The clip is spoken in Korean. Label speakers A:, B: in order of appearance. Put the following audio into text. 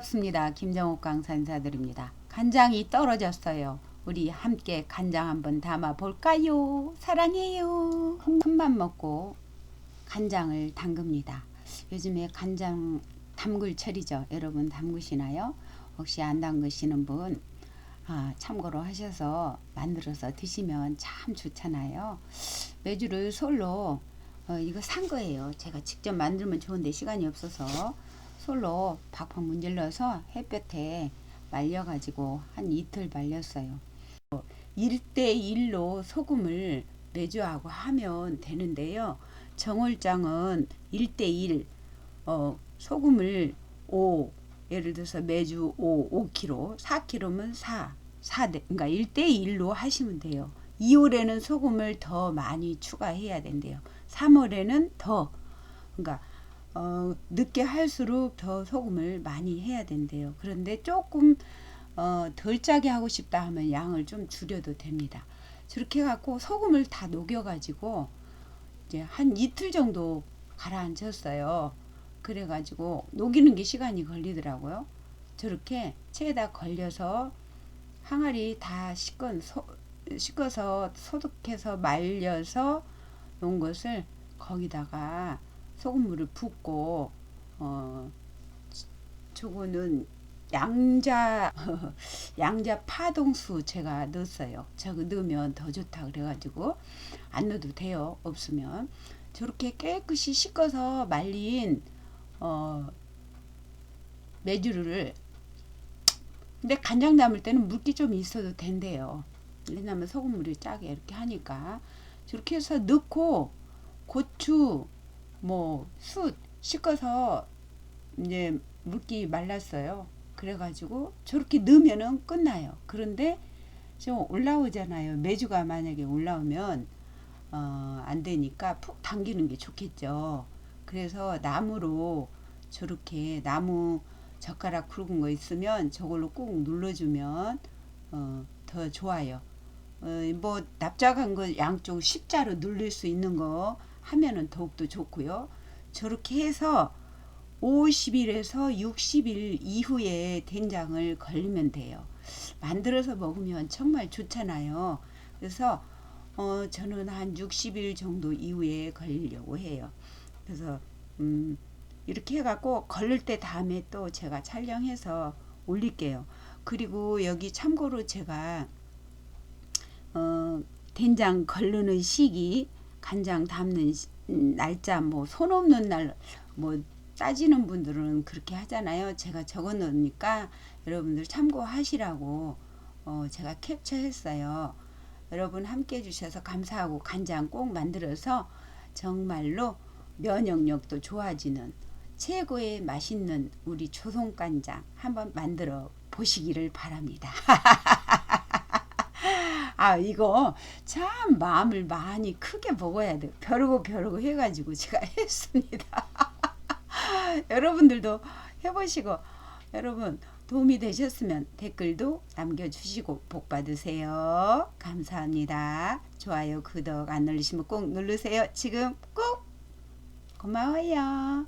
A: 반갑습니다. 김정옥 강산사드립니다. 간장이 떨어졌어요. 우리 함께 간장 한번 담아 볼까요? 사랑해요. 큰맘 먹고 간장을 담급니다. 요즘에 간장 담글 철이죠. 여러분 담그시나요? 혹시 안 담그시는 분 아, 참고로 하셔서 만들어서 드시면 참 좋잖아요. 매주를 솔로 어, 이거 산 거예요. 제가 직접 만들면 좋은데 시간이 없어서 솔로 박박 문질러서 햇볕에 말려가지고 한 이틀 말렸어요. 1대1로 소금을 매주하고 하면 되는데요. 정월장은 1대1 어, 소금을 5 예를 들어서 매주 5, 5kg, 4kg면 4, 4대 그러니까 1대1로 하시면 돼요. 2월에는 소금을 더 많이 추가해야 된대요. 3월에는 더 그러니까 어, 늦게 할수록 더 소금을 많이 해야 된대요. 그런데 조금 어, 덜 짜게 하고 싶다 하면 양을 좀 줄여도 됩니다. 저렇게 해갖고 소금을 다 녹여가지고 이제 한 이틀 정도 가라앉혔어요. 그래가지고 녹이는 게 시간이 걸리더라고요. 저렇게 체에다 걸려서 항아리 다 씻건 소, 씻어서 소독해서 말려서 놓은 것을 거기다가 소금물을 붓고 어 저거는 양자 양자 파동수 제가 넣었어요. 저거 넣으면 더 좋다 그래가지고 안 넣어도 돼요. 없으면 저렇게 깨끗이 씻어서 말린 어 메주를 근데 간장 담을 때는 물기 좀 있어도 된대요. 왜냐면 소금물이 짜게 이렇게 하니까 저렇게 해서 넣고 고추 뭐 숯 씻어서 이제 물기 말랐어요. 그래가지고 저렇게 넣으면은 끝나요. 그런데 좀 올라오잖아요. 메주가 만약에 올라오면 어, 안 되니까 푹 당기는 게 좋겠죠. 그래서 나무로 저렇게 나무 젓가락 굵은 거 있으면 저걸로 꾹 눌러주면 어, 더 좋아요. 어, 뭐 납작한 거 양쪽 십자로 누를 수 있는 거 하면은 더욱더 좋고요. 저렇게 해서 50일에서 60일 이후에 된장을 걸리면 돼요. 만들어서 먹으면 정말 좋잖아요. 그래서 어, 저는 한 60일 정도 이후에 걸리려고 해요. 그래서 음, 이렇게 해갖고 걸릴 때 다음에 또 제가 촬영해서 올릴게요. 그리고 여기 참고로 제가 어, 된장 걸르는 시기, 간장 담는 날짜 뭐 손 없는 날 뭐 따지는 분들은 그렇게 하잖아요. 제가 적어 놓으니까 여러분들 참고하시라고 어, 제가 캡처했어요. 여러분 함께 해주셔서 감사하고 간장 꼭 만들어서 정말로 면역력도 좋아지는 최고의 맛있는 우리 조송 간장 한번 만들어 보시기를 바랍니다. 아 이거 참 마음을 많이 크게 먹어야 돼요. 벼르고 벼르고 해가지고 제가 했습니다. 여러분들도 해보시고 여러분 도움이 되셨으면 댓글도 남겨주시고 복 받으세요. 감사합니다. 좋아요, 구독 안 누르시면 꼭 누르세요. 지금 꼭 고마워요.